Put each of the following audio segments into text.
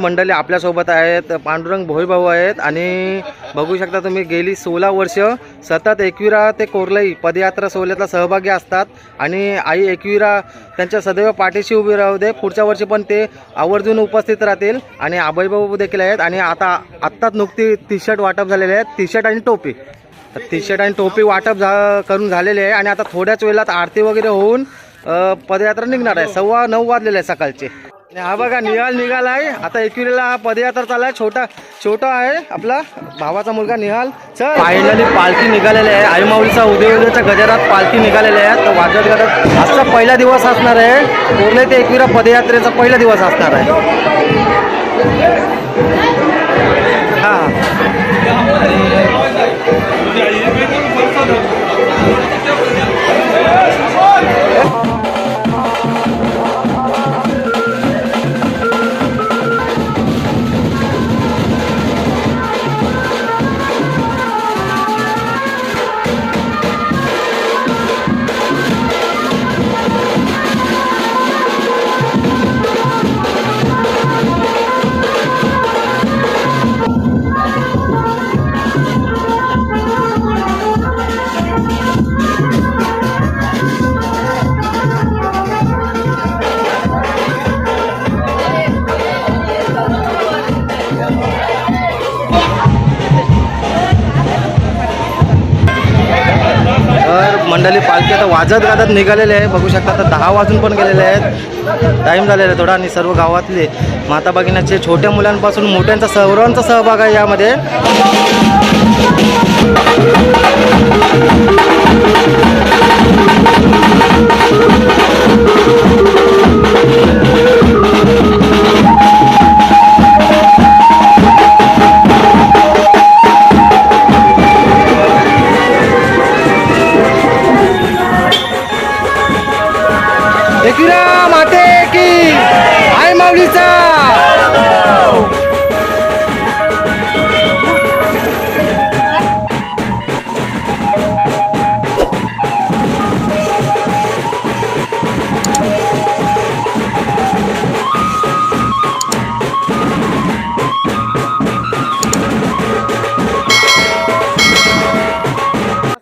मंडळी आपल्यासोबत आहेत. पांडुरंग भोईभाऊ आहेत. आणि बघू शकता तुम्ही गेली सोळा वर्ष सतत एकविरा ते कोरलई पदयात्रा सोहळ्यातला सहभागी असतात. आणि आई एकविरा त्यांच्या सदैव पाठीशी उभी राहू दे. पुढच्या वर्षी पण ते आवर्जून उपस्थित राहतील. आणि आबाईबाबू देखील आहेत. आणि आता आत्ताच नुकती टी शर्ट वाटप झालेले आहेत टी शर्ट आणि टोपी. तर टी शर्ट आणि टोपी वाटप झा करून झालेले आहे. आणि आता थोड्याच वेळात आरती वगैरे होऊन पदयात्रा निघणार आहे. सव्वा नऊ वाजलेले आहे सकाळचे. हा बघा निहाल निघालाय आता एकविरीला हा पदयात्रा चाललाय छोटा छोटा आहे आपला भावाचा मुलगा निहाल. चल. फायनली पालखी निघालेली आहे. आई माऊलीचा उदय उदयच्या गजरात पालखी निघालेली आहे. तर वाजत गाजत आजचा पहिला दिवस असणार आहे. कोरले ते एकविरा पदयात्रेचा पहिला दिवस असणार आहे. हा. मंडळी आता वाजत गाजत निघालेले आहे. बघू शकता आता दहा वाजून पण गेलेले आहेत. टाईम झालेला आहे थोडा आणि सर्व गावातले माता भगिनीचे छोट्या मुलांपासून मोठ्यांचा सर्वांचा सहभाग आहे यामध्ये. माऊलीचा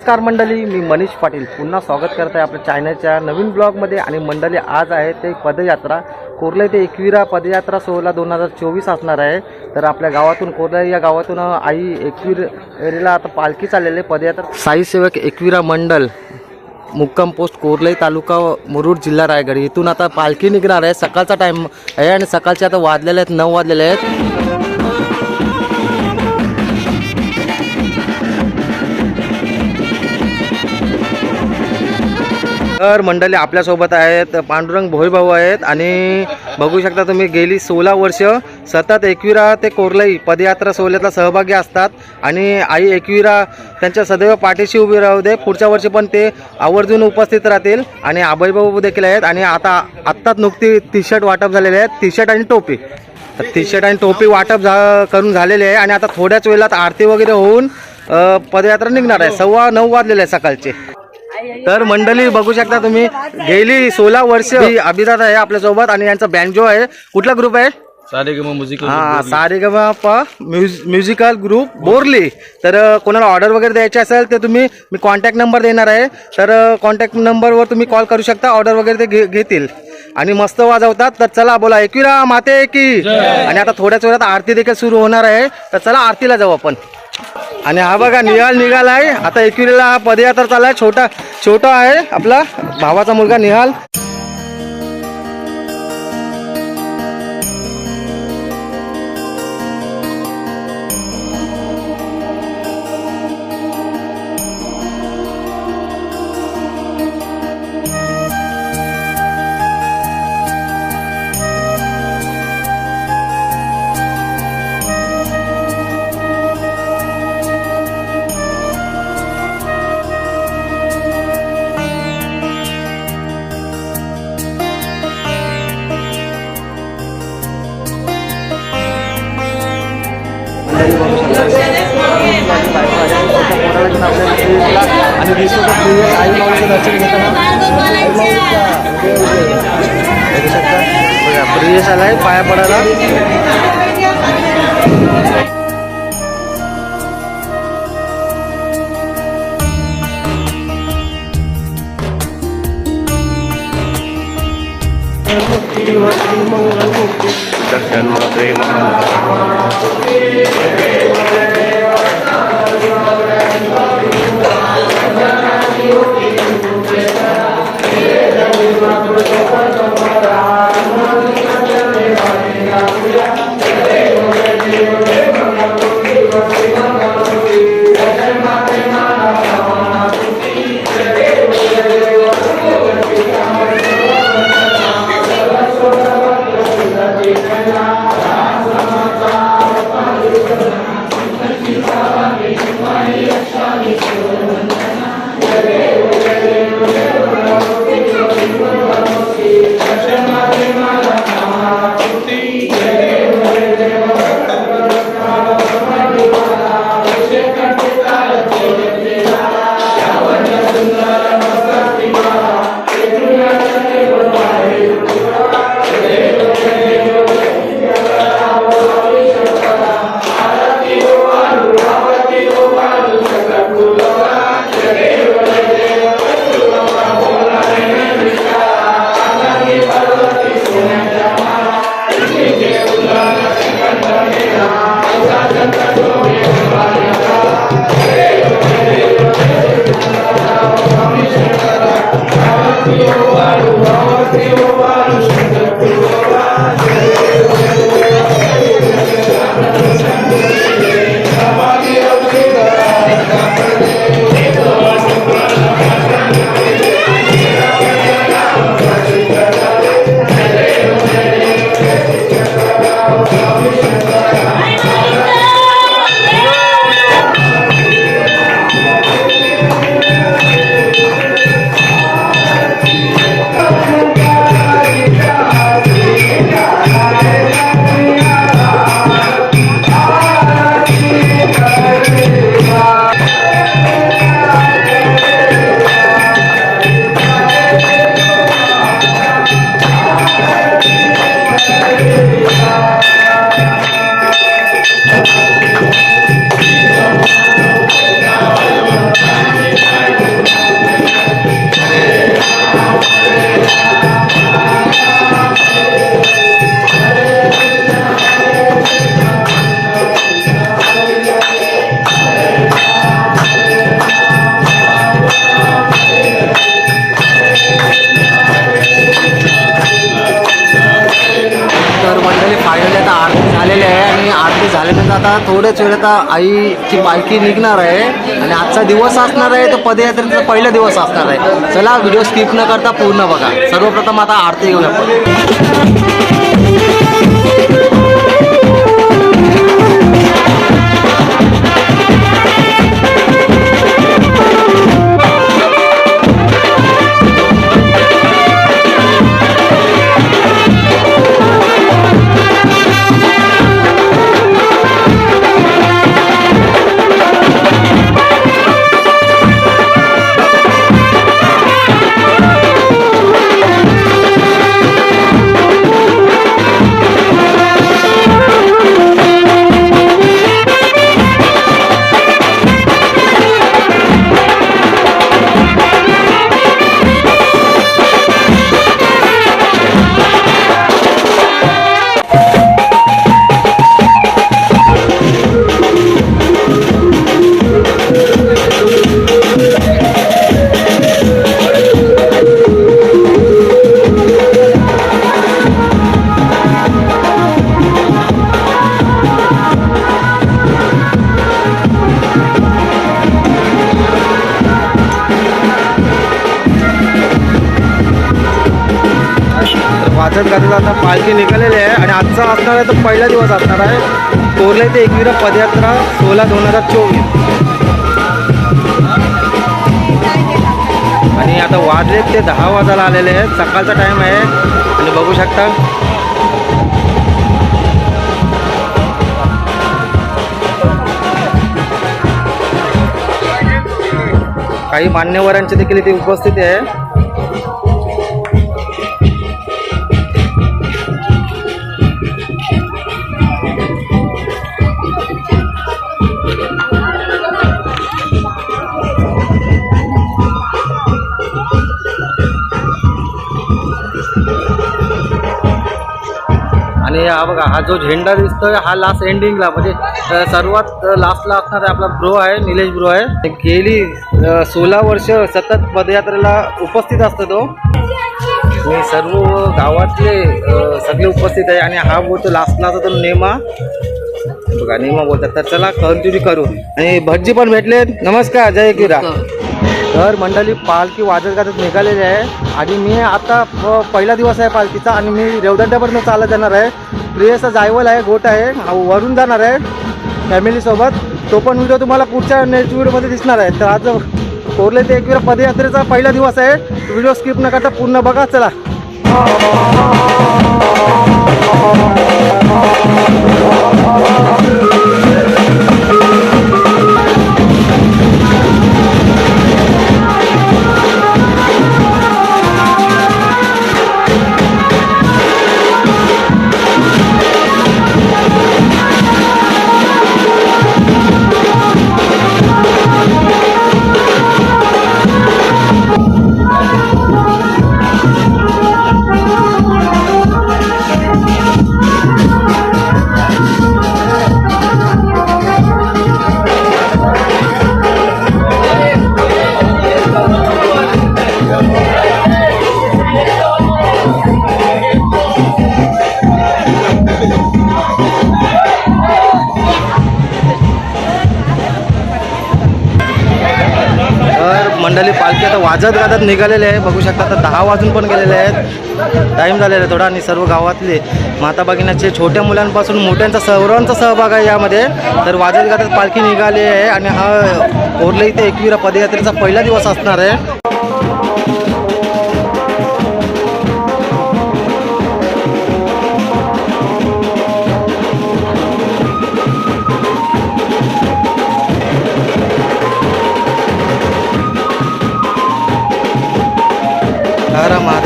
नमस्कार मंडळी मी मनीष पाटील. पुन्हा स्वागत करत आहे आपल्या चायनाच्या नवीन ब्लॉगमध्ये आणि मंडळी आज आहे ते पदयात्रा. कोर्ला ते एकविरा पदयात्रा सोहळा दोन हजार चोवीस असणार आहे. तर आपल्या गावातून कोर्ला या गावातून आई एकविरेला आता पालखी चाललेली आहे पदयात्रा. साईसेवक एकवीरा एकविरा मंडल मुक्काम पोस्ट कोरलई तालुका मुरुड जिल्हा रायगड. इथून आता पालखी निघणार आहे. सकाळचा टाईम आहे आणि सकाळचे आता वाजलेले आहेत नऊ वाजलेले आहेत. तर मंडळी आपल्यासोबत आहेत पांडुरंग भोईभाऊ आहेत आणि बघू शकता तुम्ही गेली सोळा वर्ष सतत एकविरा ते कोरलाई पदयात्रा सोहळ्यातला सहभागी असतात आणि आई एकविरा त्यांच्या सदैव पाठीशी उभी राहू दे पुढच्या वर्षी पण ते आवर्जून उपस्थित राहतील आणि आबाईबाबू देखील आहेत आणि आता आत्ताच नुकती टी शर्ट वाटप झालेले आहेत टी शर्ट आणि टोपी. टी शर्ट आणि टोपी वाटप झा करून झालेले आहे आणि आता थोड्याच वेळात आरती वगैरे होऊन पदयात्रा निघणार आहे. सव्वा नऊ वाजलेले आहे सकाळचे. तर मंडळी बघू शकता तुम्ही गेली सोळा वर्ष अभिदात आहे आपल्यासोबत आणि यांचा बँजो आहे. कुठला ग्रुप आहे? सारे ग म्युझिक हा सारेगमा म्युझिकल ग्रुप बोरली. तर कोणाला ऑर्डर वगैरे द्यायची असेल तर तुम्ही मी कॉन्टॅक्ट नंबर देणार आहे. तर कॉन्टॅक्ट नंबरवर तुम्ही कॉल करू शकता ऑर्डर वगैरे ते घे घेतील. आणि मस्त वाजवतात. तर चला बोला एकविरा माते की. आणि आता थोड्याच वेळात आरती देखील सुरू होणार आहे. तर चला आरतीला जाऊ आपण. आणि हा बघा निहाल निघाला आहे. आता एकविरीला हा पदयात्रा चाललाय. छोटा छोटा आहे आपला भावाचा मुलगा निहाल. आणि विष्णू आई माऊलीचं दर्शन घेताना प्रियस आलाय पाया पडायला बघू शकता बघा प्रियश आलाय पाया पडायला तर आता आईची पालखी निघणार आहे आणि आजचा दिवस असणार आहे तर पदयात्रेचा पहिला दिवस असणार आहे. चला व्हिडिओ स्किप न करता पूर्ण बघा. सर्वप्रथम आता आरती घेऊया आपण. पालखी निघालेली आहे आणि आजचा असणार आहे तर पहिला दिवस असणार आहे. कोरले ते एकविरा पदयात्रा सोळा दोन हजार चोवीस. आणि आता वाजले ते दहा वाजायला आलेले आहेत. सकाळचा टाईम आहे. आणि बघू शकता. काही मान्यवरांची देखील इथे उपस्थिती आहे. आणि हा बघा हा जो झेंडा दिसतोय हा लास्ट एंडिंगला म्हणजे सर्वात लास्टला असणार आपला ब्रो आहे निलेश ब्रो आहे. ते गेली सोळा वर्ष सतत पदयात्रेला उपस्थित असतो तो. आणि सर्व गावातले सगळे उपस्थित आहे. आणि हा बोलतो लास्टला तो नेमा. बघा नेमा बोलतात तर चला कंटिन्यू करू. आणि भटजी पण भेटले. नमस्कार जय किरा. तर मंडळी पालखी वाजत गाजत निघालेली आहे. आणि मी आता पहिला दिवस आहे पालखीचा आणि मी रेवदंड्यापर्यंत चालत जाणार आहे. प्रियसा जायवल आहे गोट आहे. वरून जाणार आहे फॅमिलीसोबत तो पण व्हिडिओ तुम्हाला पुढच्या नेक्स्ट व्हिडिओमध्ये दिसणार आहे. तर आज कोरले ते एकविरा पदयात्रेचा पहिला दिवस आहे. व्हिडिओ स्किप न करता पूर्ण बघा चला. तर गाजत गाजत निघालेले आहे. बघू शकता आता दहा वाजून पण गेलेले आहेत. टाईम झालेला आहे थोडा आणि सर्व गावातले माता भगिनीचे छोट्या मुलांपासून मोठ्यांचा सर्वांचा सहभाग आहे यामध्ये. तर वाजत गाजत पालखी निघाली आहे आणि हा कोरले इथे एकविरा पदयात्रेचा पहिला दिवस असणार आहे.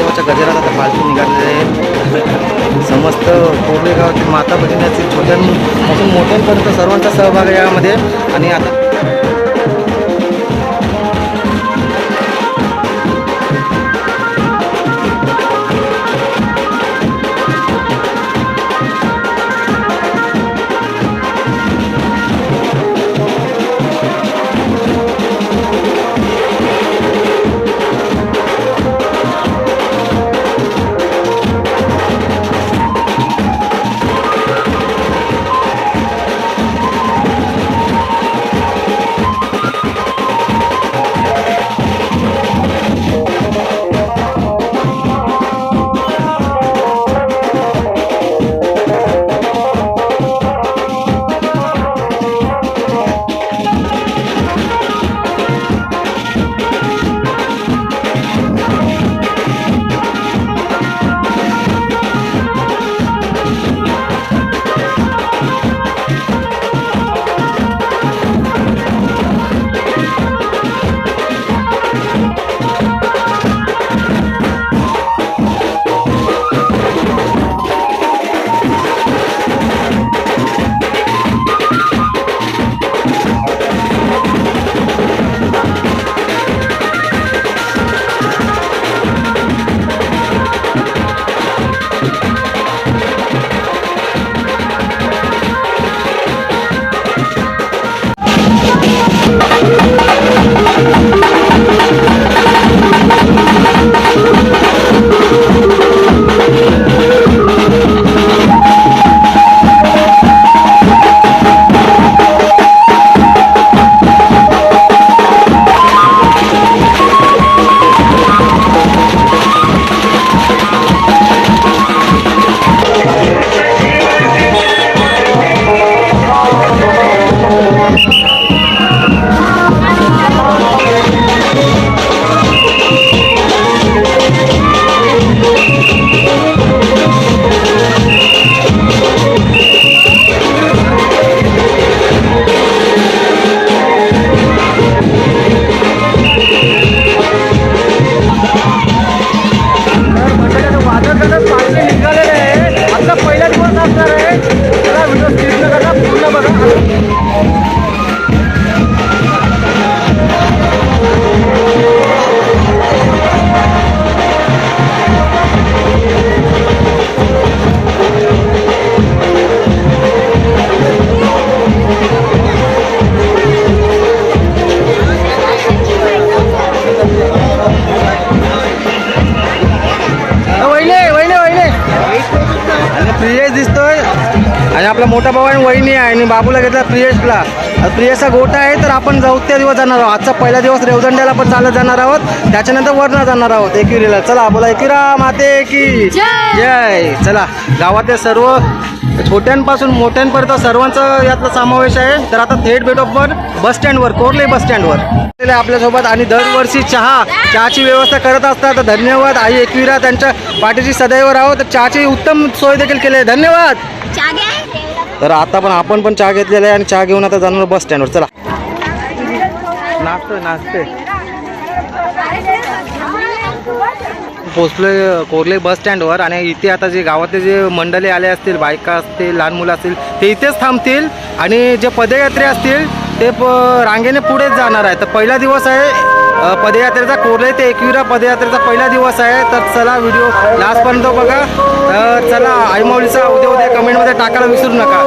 महादेवाच्या गजराला आता पालखी निघालेली आहे. समस्त कोरले गावातील माता भगिनीचे छोट्यांपासून मोठ्यांपर्यंत सर्वांचा सहभाग यामध्ये. आणि आता आहे. आणि बाबूला घेतला प्रियेशला. प्रियेशचा गोटा आहे तर आपण चौथ्या दिवस जाणार आहोत. आजचा पहिला दिवस रेवदंड्याला पण चालत जाणार आहोत. त्याच्यानंतर वरनं जाणार आहोत. एकविरीला चला बोला एकविरा माते की जय. चला गावातील सर्व छोट्यांपासून मोठ्यांपर्यंत सर्वांचा यातला समावेश आहे. तर आता थेट भेटू आपण बस स्टँडवर कोरले बस स्टँडवर. आपल्यासोबत आणि दरवर्षी चहा चहाची व्यवस्था करत असतात. तर धन्यवाद आई एकविरा त्यांच्या पाठीची सदैव राहो. तर चहाची उत्तम सोय देखील केली आहे. धन्यवाद! तर आता पण आपण पण चहा घेतलेला आहे आणि चहा घेऊन आता जाणार बस स्टँडवर. चला. नाचतोय नाचतोय. पोचलोय कोरले बस स्टँडवर आणि इथे आता जे गावातले जे मंडळी आले असतील बायका असतील लहान मुलं असतील ते इथेच थांबतील आणि जे पदयात्री असतील ते प रांगेने पुढेच जाणार आहे. तर पहिला दिवस आहे पदयात्रेचा. कोरले ते एकविरा पदयात्रेचा पहिला दिवस आहे. तर चला व्हिडिओ लास्टपर्यंत बघा. तर चला आईमाऊलीचा उद्या उद्या कमेंटमध्ये टाकायला विसरू नका.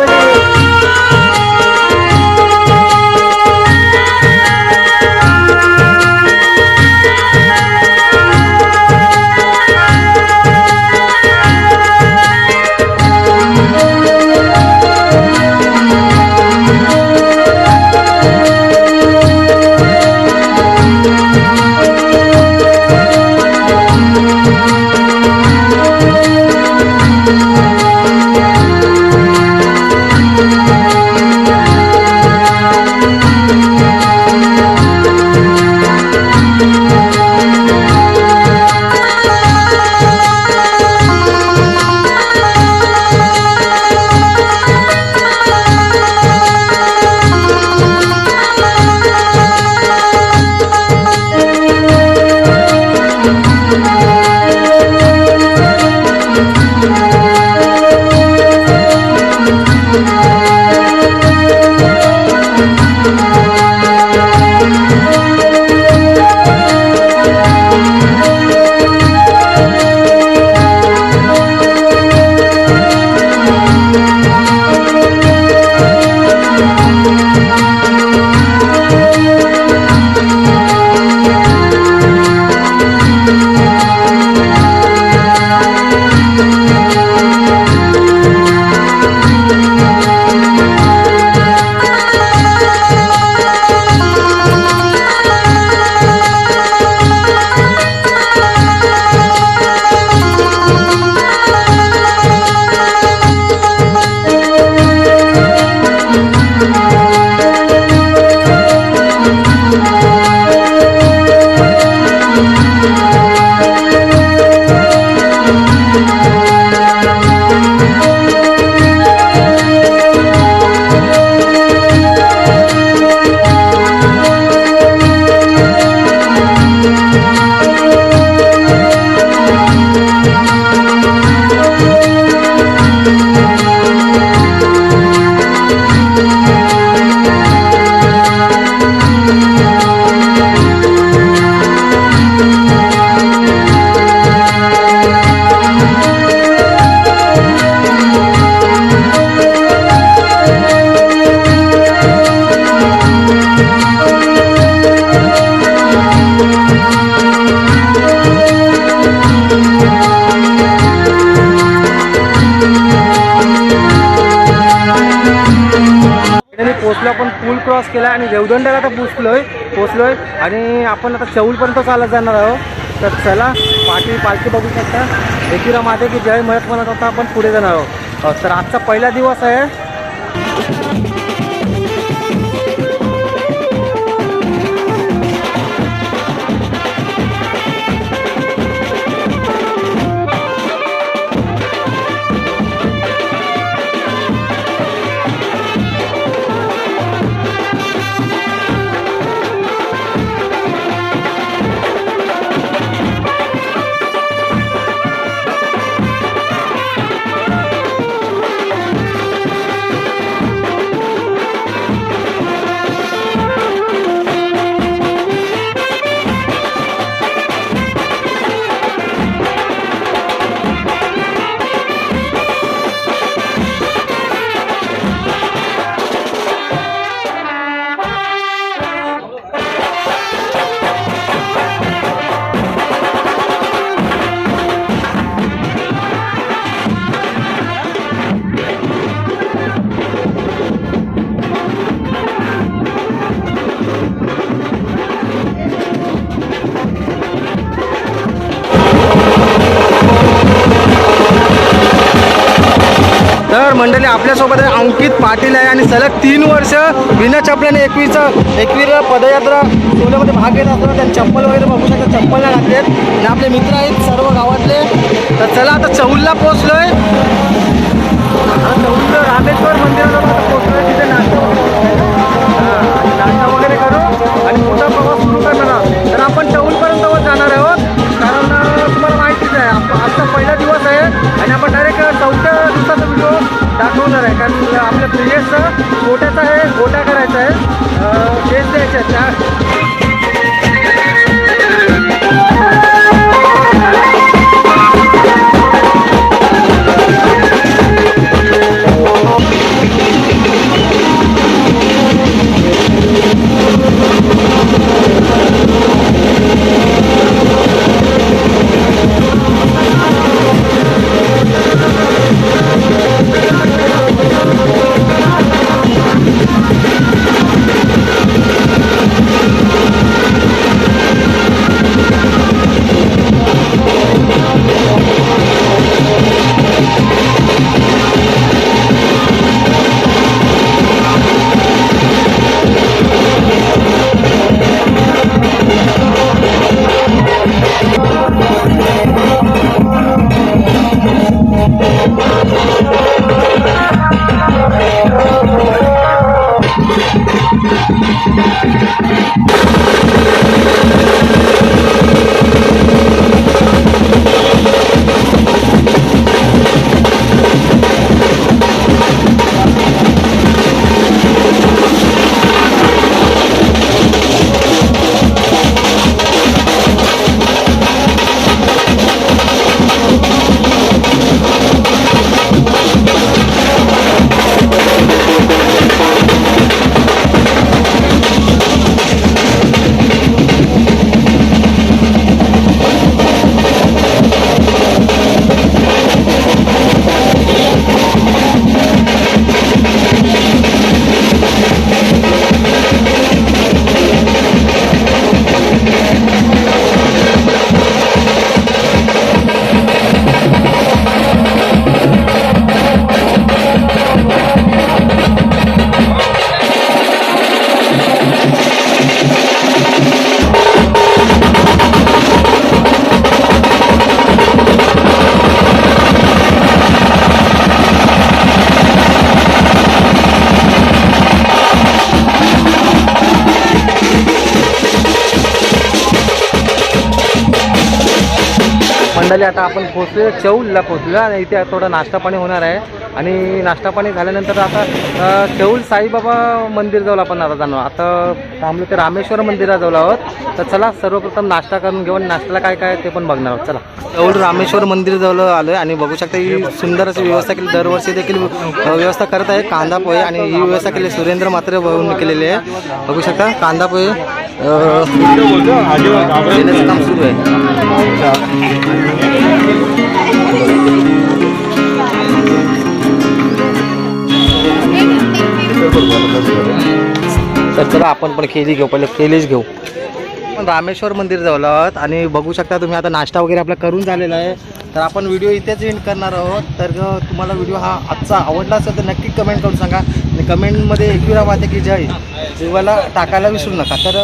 पोचलो आपण पूल क्रॉस केला आणि रेवदंड्याला आता पोचलोय पोचलोय. आणि आपण आता चौलपर्यंत चालत जाणार आहोत. तर चला पाठी पालखी बघू शकता. एकिरा माते की जय म्हणत म्हणत आता आपण पुढे जाणार आहोत. तर आजचा पहिला दिवस आहे. आपल्यासोबत आहे अंकित पाटील आहे आणि सलग तीन वर्ष विना चपल्याने एकवीस एकवीस पदयात्रा सोहळ्यामध्ये भाग घेत असताना त्यांनी चप्पल वगैरे बघू शकतात चप्पल नाही घातलेत आणि आपले मित्र आहेत सर्व गावातले. तर चला आता चौलला पोचलोय आता चौलचं रामेश्वर मंदिराला कारण आपल्या गोट्याचा आहे गोटा करायचा आहे. तेच द्यायचे आहे त्या मंडळी आता आपण पोचलो चौलला पोचलो आणि इथे थोडा नाश्ता पाणी होणार आहे. आणि नाश्ता पाणी झाल्यानंतर आता चौल साईबाबा मंदिर जाऊ आपण आता जाणार. आता थांबलो ते रामेश्वर मंदिराजवळ आहोत. तर चला सर्वप्रथम नाश्ता करून घेऊन नाश्त्याला काय काय ते पण बघणार आहोत. चला. चौल रामेश्वर मंदिर जवळ आलो आहे आणि बघू शकता ही सुंदर अशी व्यवस्था केली. दरवर्षी देखील व्यवस्था करत आहे कांदा पोहे आणि ही व्यवस्था केली. सुरेंद्र मात्रे भाऊंनी केलेली आहे. बघू शकता कांदा पोहे काम सुरू आहे. तर चला आपण पण केली घेऊ पहिले केलीच घेऊ. पण रामेश्वर मंदिर जवळ आणि बघू शकता तुम्ही आता नाश्ता वगैरे आपला करून झालेला आहे. तर आपण व्हिडिओ इथेच एंड करणार आहोत. तर तुम्हाला व्हिडिओ हा आजचा आवडला असेल तर नक्की कमेंट करून सांगा. आणि कमेंटमध्ये एकविरा माते की जय. जीवाला टाकायला विसरू नका. तर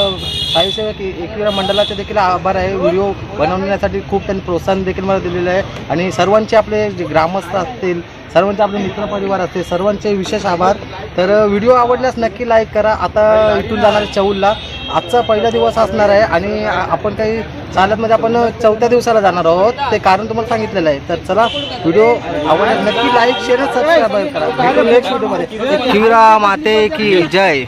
साईसेवक एकविरा मंडळाचे देखील आभार आहे. व्हिडिओ बनवण्यासाठी खूप त्यांनी प्रोत्साहन देखील मला दिलेलं आहे. आणि सर्वांचे आपले जे ग्रामस्थ असतील सर्वांचे आपले मित्रपरिवार असते. सर्वांचे विशेष आभार. तर व्हिडिओ आवडल्यास नक्की लाईक करा. आता इथून जाणार चौलला. आजचा पहिला दिवस असणार आहे आणि आपण काही चालतमध्ये आपण चौथ्या दिवसाला जाणार आहोत. ते कारण तुम्हाला सांगितलेलं आहे. तर चला व्हिडिओ आवडल्यास नक्की लाईक शेअर सबस्क्राईब करा. नेक्स्ट व्हिडिओमध्ये किरा माते की जय.